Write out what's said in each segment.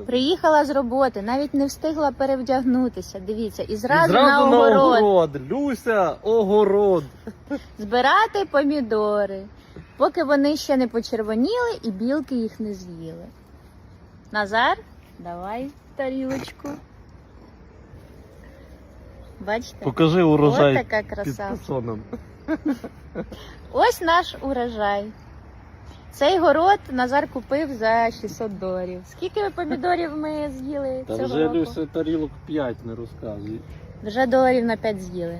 сказати. Приїхала з роботи, навіть не встигла перевдягнутися. Дивіться, і І зразу, на огород. Люся, огород. збирати помідори, поки вони ще не почервоніли і білки їх не з'їли. Назар, давай тарілочку. Бачите? Покажи Ось урожай така краса. пасоном. Ось наш урожай. Цей город Назар купив за 600 доларів. Скільки ви помідорів ми з'їли Та цього вже року? Люся тарілок 5 не розказуй. Вже доларів на 5 з'їли.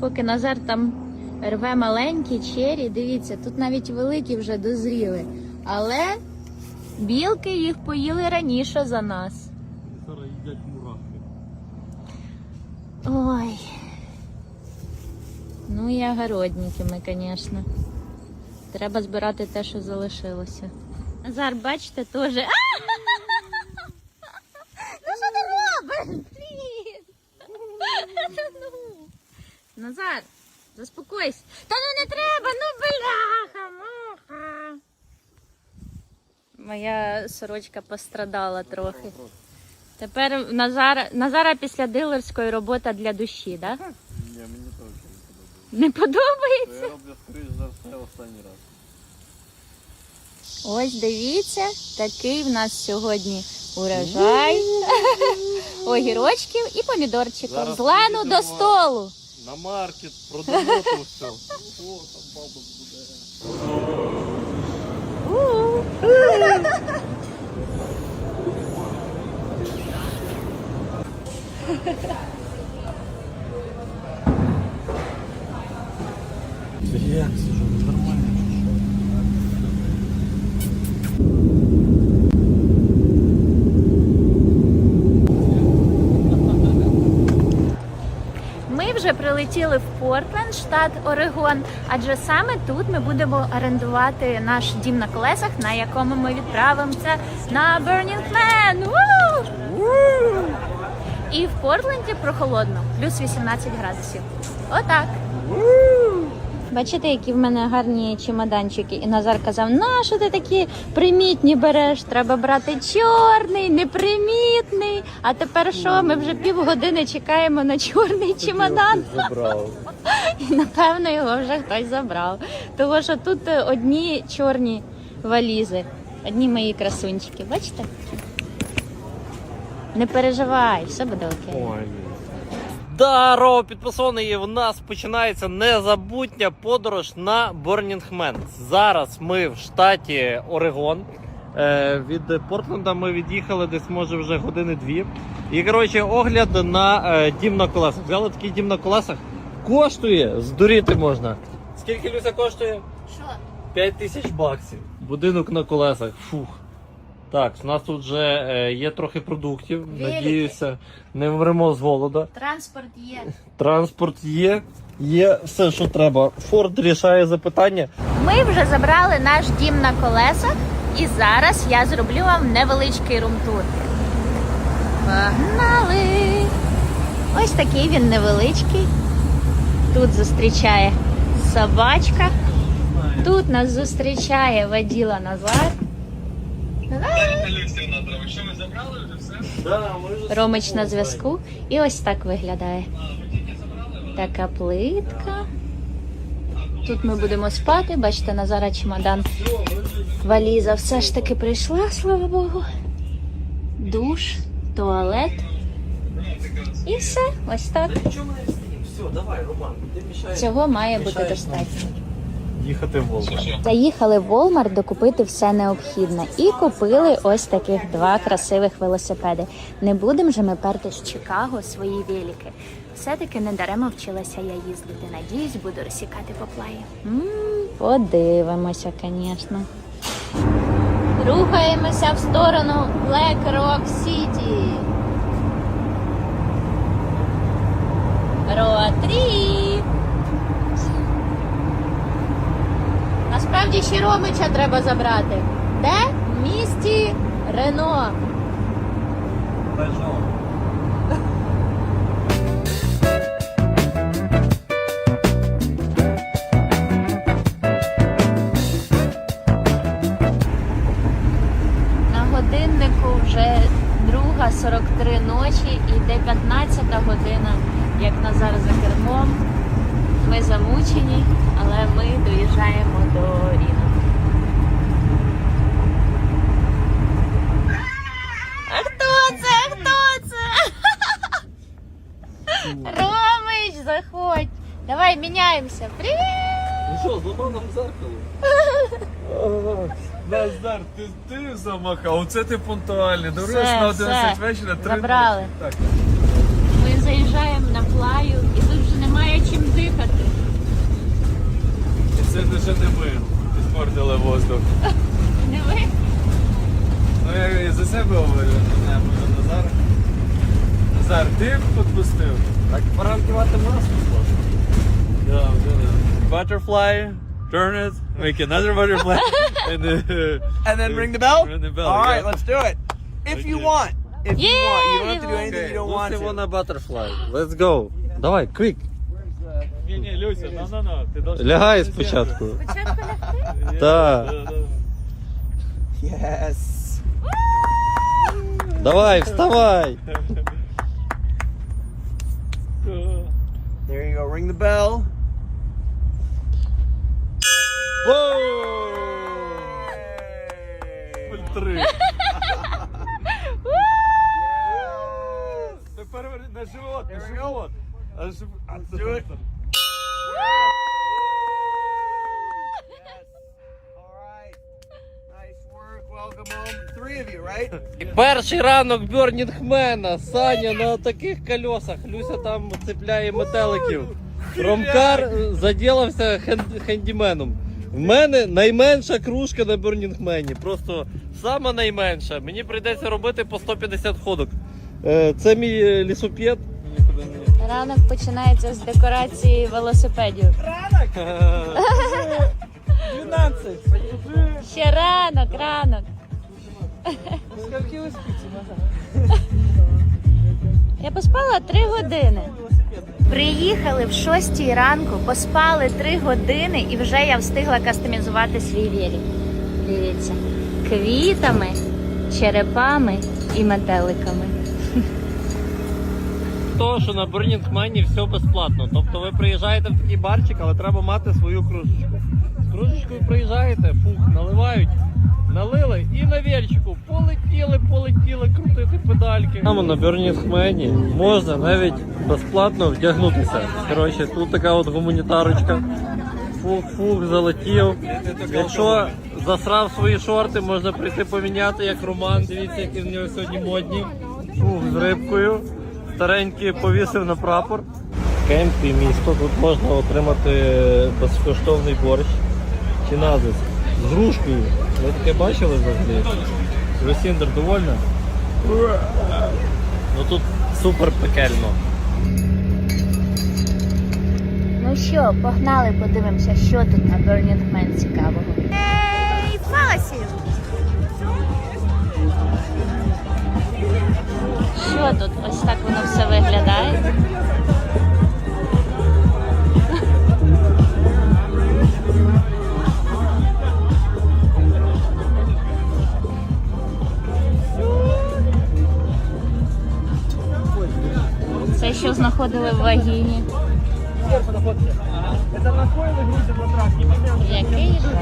Поки Назар там рве маленькі чері, дивіться, тут навіть великі вже дозріли. Але білки їх поїли раніше за нас. Зараз їдять мурахи. Ой. Ну і огородники ми, звісно. Треба збирати те, що залишилося. Назар, бачите, теж. Ну що ти робиш? Назар, заспокойся. Та ну не треба, ну бляха, муха. Моя сорочка пострадала трохи. Тепер Назара, Назара після дилерської робота для душі, так? Да? Не подобається. Я роблю за все останній раз. Ось дивіться, такий в нас сьогодні урожай огірочків і помідорчиків. Зараз З лену до столу. На маркет, продамо то все. О, там бабок буде. Як сижу, нормально? Ми вже прилетіли в Портленд, штат Орегон, адже саме тут ми будемо орендувати наш дім на колесах, на якому ми відправимося на Burning Man. І в Портленді прохолодно, плюс 18 градусів. Отак. Бачите, які в мене гарні чемоданчики. І Назар казав, на що ти такі примітні береш? Треба брати чорний, непримітний. А тепер що? Ми вже півгодини чекаємо на чорний чемодан. І напевно його вже хтось забрав. Тому що тут е, одні чорні валізи, одні мої красунчики. Бачите? Не переживай, все буде окей. Здорово, підписаний, в нас починається незабутня подорож на Борнінгмен. Зараз ми в штаті Орегон. Е, від Портленда ми від'їхали десь може вже години дві. І коротше, огляд на е, дім на колесах. Взяли такий дім на колесах. Коштує, здуріти можна. Скільки Люся коштує? Що? 5 тисяч баксів. Будинок на колесах. Фух. Так, у нас тут вже е, є трохи продуктів. Велики. Надіюся, не вмремо з голода. Транспорт є. Транспорт є, є все, що треба. Форд рішає запитання. Ми вже забрали наш дім на колесах, і зараз я зроблю вам невеличкий румтур. Погнали! Ось такий він невеличкий. Тут зустрічає собачка. Тут нас зустрічає воділа Назар. Ромич на зв'язку. І ось так виглядає. Така плитка. Тут ми будемо спати. Бачите, Назара чемодан. Валіза все ж таки прийшла, слава Богу. Душ, туалет. І все, ось так. Цього має бути достатньо. Їхати в Волгу. Заїхали в Walmart докупити все необхідне і купили ось таких два красивих велосипеди. Не будемо же ми перти з Чикаго свої велики. Все-таки не даремо вчилася я їздити. Надіюсь, буду розсікати по плаї. м подивимося, звісно. Рухаємося в сторону Black Rock City. Роатріп! Насправді ще Ромича треба забрати. Де? В місті Рено. На годиннику вже друга 43 ночі і йде 15 година, як Назар за кермом. Ми замучені, але ми доїжджаємо до Ріна. А хто це? Хто це? Ромич, заходь. Давай міняємося. Привіт! Ну що, зламав нам зеркало? Назар, ти, ти замахав, оце ти пунктуальний. Все, на 11 все. вечора, три Забрали. Так. Ми заїжджаємо на плаю і тут вже немає чим дихати. І це вже не ми. Іспортили воздух. Не ви? Ну я і за себе говорю, не знаю, може Назар. Назар, ти підпустив? Так пора вдівати маску. Да, вже не. Butterfly, turn it, make another butterfly, and, uh, And then ring the bell? Ring the bell, All right, yeah. let's do it. If you Okay. want. If you Yeah, want. You don't have to do you anything you don't Lucy want to. wanna butterfly. Let's go. Давай, quick. Ні, ні, Люся, ну, ну, ну, ти должна... Лягай спочатку. Спочатку лягти? Так. Yes. Давай, вставай. There you go. Ring the bell. Три. Тепер на живот, на живот. А жив- а це do it. Перший ранок Бьорнінгмена. Саня на таких колесах. Люся там цепляє метеликів. Ромкар заділився хен- хендіменом. В мене найменша кружка на Бьорнінгмені. Просто сама найменша. Мені прийдеться робити по 150 ходок. Е, Це мій е, лісопед. Ранок починається з декорації велосипедів. Ранок! 12. Ще ранок, ранок. Я поспала три години. Приїхали в 6 ранку, поспали три години і вже я встигла кастомізувати свій велик. Дивіться, квітами, черепами і метеликами. То, що на Бьорнінгмені все безплатно. Тобто ви приїжджаєте в такий барчик, але треба мати свою кружечку. З кружечкою приїжджаєте, фух, наливають, налили і на вельчику полетіли, полетіли крутити педальки. Там на Бьорнінгмені можна навіть безплатно вдягнутися. Коротше, тут така от гуманітарочка. Фух-фух, залетів. Якщо засрав свої шорти, можна прийти поміняти, як Роман. Дивіться, які в нього сьогодні модні. Фух, з рибкою. Старенький повісив на прапор. Кемпі місто. Тут можна отримати безкоштовний борщ чи назис з грушкою. Ви таке бачили завжди? Росіндер довольна? Ну тут супер пекельно. Ну що, погнали, подивимося, що тут на Burning Man цікавого. Ей, Фасі! Що тут? Ось так воно все виглядає. Це що знаходили в вагіні. Який жах.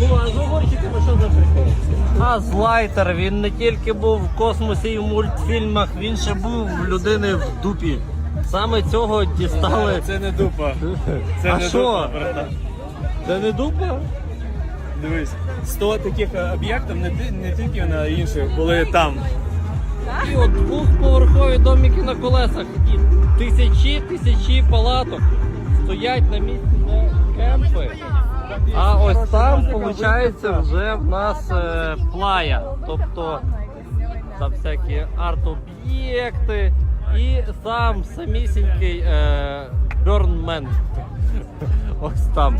Ну, а з угорчиками що за прикол? А Злайтер, він не тільки був в космосі і в мультфільмах, він ще був в людини в дупі. Саме цього дістали. Це не дупа. Це А не що? дупа, братан. Це не дупа? Дивись, 100 таких е, об'єктів не, ти- не тільки на інших, були там. І от двохповерхові домики на колесах. І тисячі тисячі палаток стоять на місці, де кемпи. А ось там, виходить, вже в нас е, плая. Тобто там всякі арт-об'єкти і сам самісінький е, Бьорнмен. Ось там.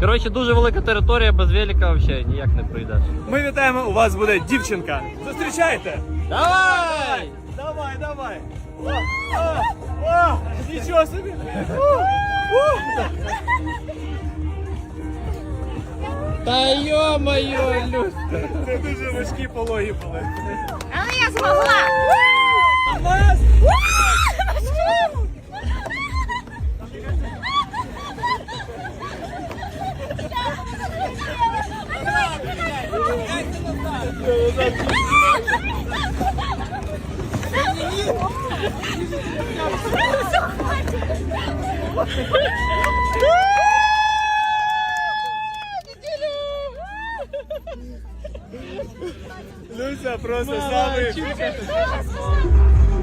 Коротше, дуже велика територія, без велика взагалі ніяк не пройдеш. Ми вітаємо, у вас буде дівчинка. Зустрічайте! Давай! Давай, давай! О, о, о, нічого собі! У, у. Та йо-моє, Люсь. Це дуже важкі пологи були. Але я змогла! Люся просто самий.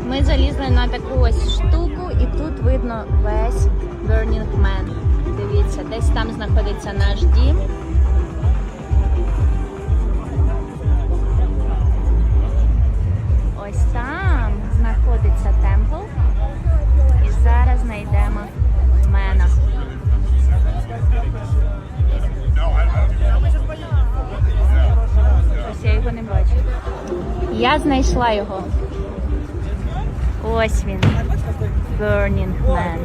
Ми залізли на таку ось штуку, і тут видно весь Burning Man. Дивіться, десь там знаходиться наш дім. Ось там знаходиться темпл. Зараз знайдемо мена. Ось я його не бачу. Я знайшла його. Ось він. Burning Man.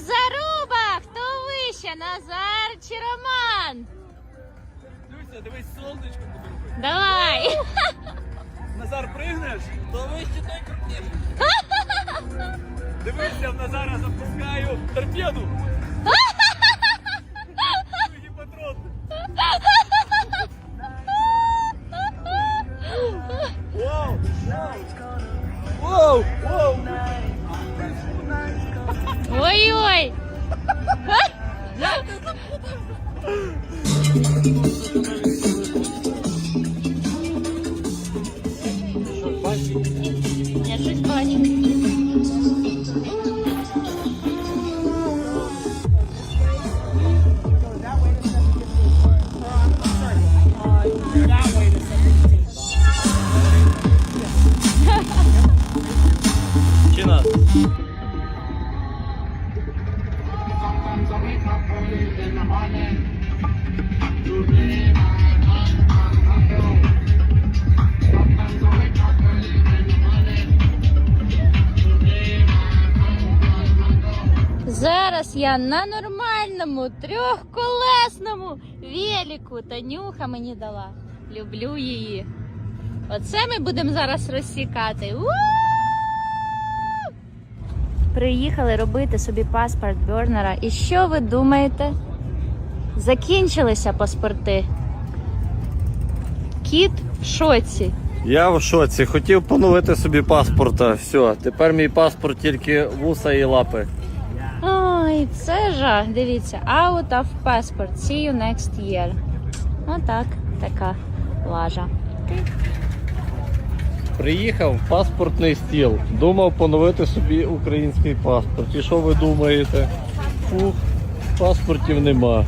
Заруба! Хто вище? Назар чи Роман? Люся, дивись, сонечко буде. Давай! Назар, пригнеш? То вище той крутіше. Дивися, в Назара запускаю торпеду. Другий патрон. Вау! Вау! Вау! Ой-ой! Я я на нормальному трьохколесному велику. Танюха мені дала. Люблю її. Оце ми будемо зараз розсікати. У! Приїхали робити собі паспорт Бернера. І що ви думаєте? Закінчилися паспорти. Кіт в шоці. Я в шоці. Хотів поновити собі паспорта. Все, тепер мій паспорт тільки вуса і лапи. Ой, це жах. Дивіться, out of passport. See you next year. Отак, така лажа. Приїхав в паспортний стіл. Думав поновити собі український паспорт. І що ви думаєте? Фух, паспортів нема.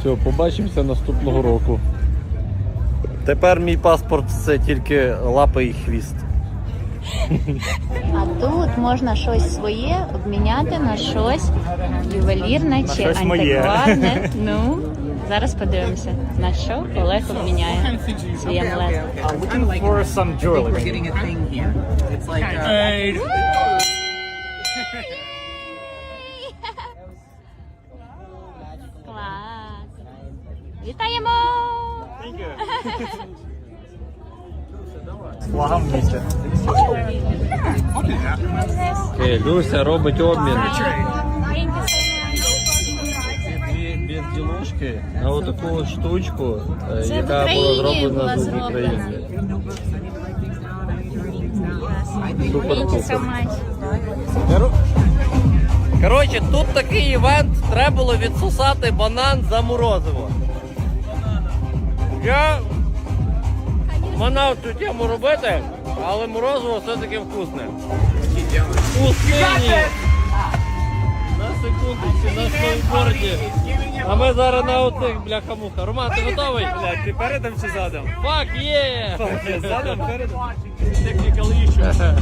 Все, побачимося наступного року. Тепер мій паспорт це тільки лапи і хвіст. А тут можна щось своє обміняти на щось ювелірне чи щось моє. антикварне. Ну, зараз подивимося, на що Олег обміняє свій амулет. Looking for some jewelry. We're getting a thing here. It's like uh, Флагом вместе. Окей, Люся робить обмін. Дві безділушки на отаку штучку, е, Це в яка була Україні зроблена в зроблена. Україні. Супер Thank you so much. Коротше, тут такий івент, треба було відсосати банан за морозиво. Я манав цю тему робити, але морозиво все-таки вкусне. Вкуснині! На секундочку, на сноуборді. А ми зараз на оцих бляха-муха. Роман, ти готовий? Бля, ти передом чи задом? Фак є! Ні, задом, передом. Technical issue.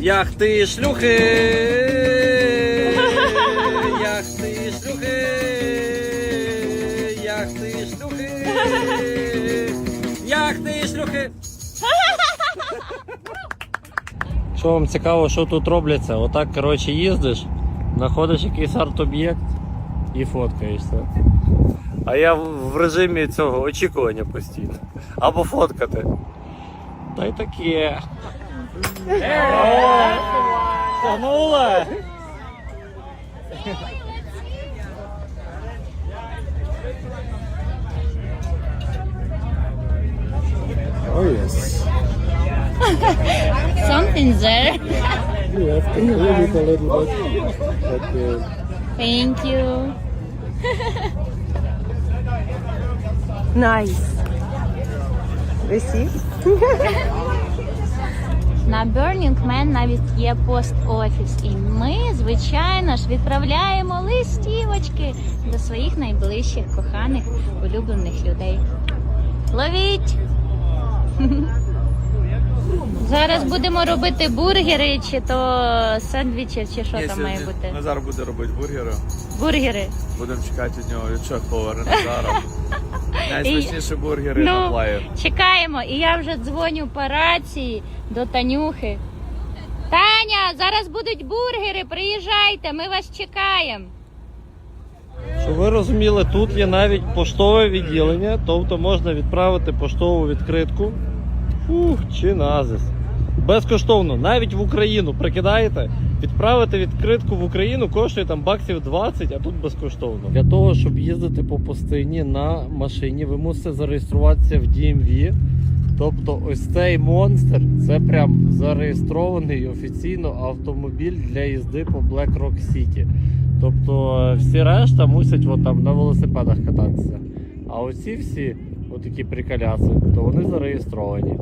Яхти і шлюхи! Яхти шлюхи! Як ти, шлюхи? Що вам цікаво, що тут робляться? Отак, коротше, їздиш, знаходиш якийсь арт-об'єкт і фоткаєшся. А я в в режимі цього очікування постійно. Або фоткати. Та й таке. Samola. oh yes. Something's there. you have to move it a little bit. But, uh... Thank you. nice. We see. На Burning Man навіть є пост-офіс, і ми, звичайно ж, відправляємо листівочки до своїх найближчих коханих улюблених людей. Ловіть! Зараз будемо робити бургери, чи то сендвічі, чи що там має бути. Назар буде робити бургери. Бургери. Будемо чекати від нього відчок поверне Назара. Найсмачніші бургери на Ну, чекаємо, і я вже дзвоню по рації до Танюхи. Таня, зараз будуть бургери, приїжджайте, ми вас чекаємо. Щоб ви розуміли, тут є навіть поштове відділення, тобто можна відправити поштову відкритку. Фух, чи назис. Безкоштовно, навіть в Україну прикидаєте, відправити відкритку в Україну коштує там баксів 20, а тут безкоштовно. Для того, щоб їздити по пустині на машині, ви мусите зареєструватися в DMV. Тобто ось цей монстр це прям зареєстрований офіційно автомобіль для їзди по Black Rock City. Тобто е, всі решта мусять от там на велосипедах кататися. А оці всі, отакі приколяси, то вони зареєстровані.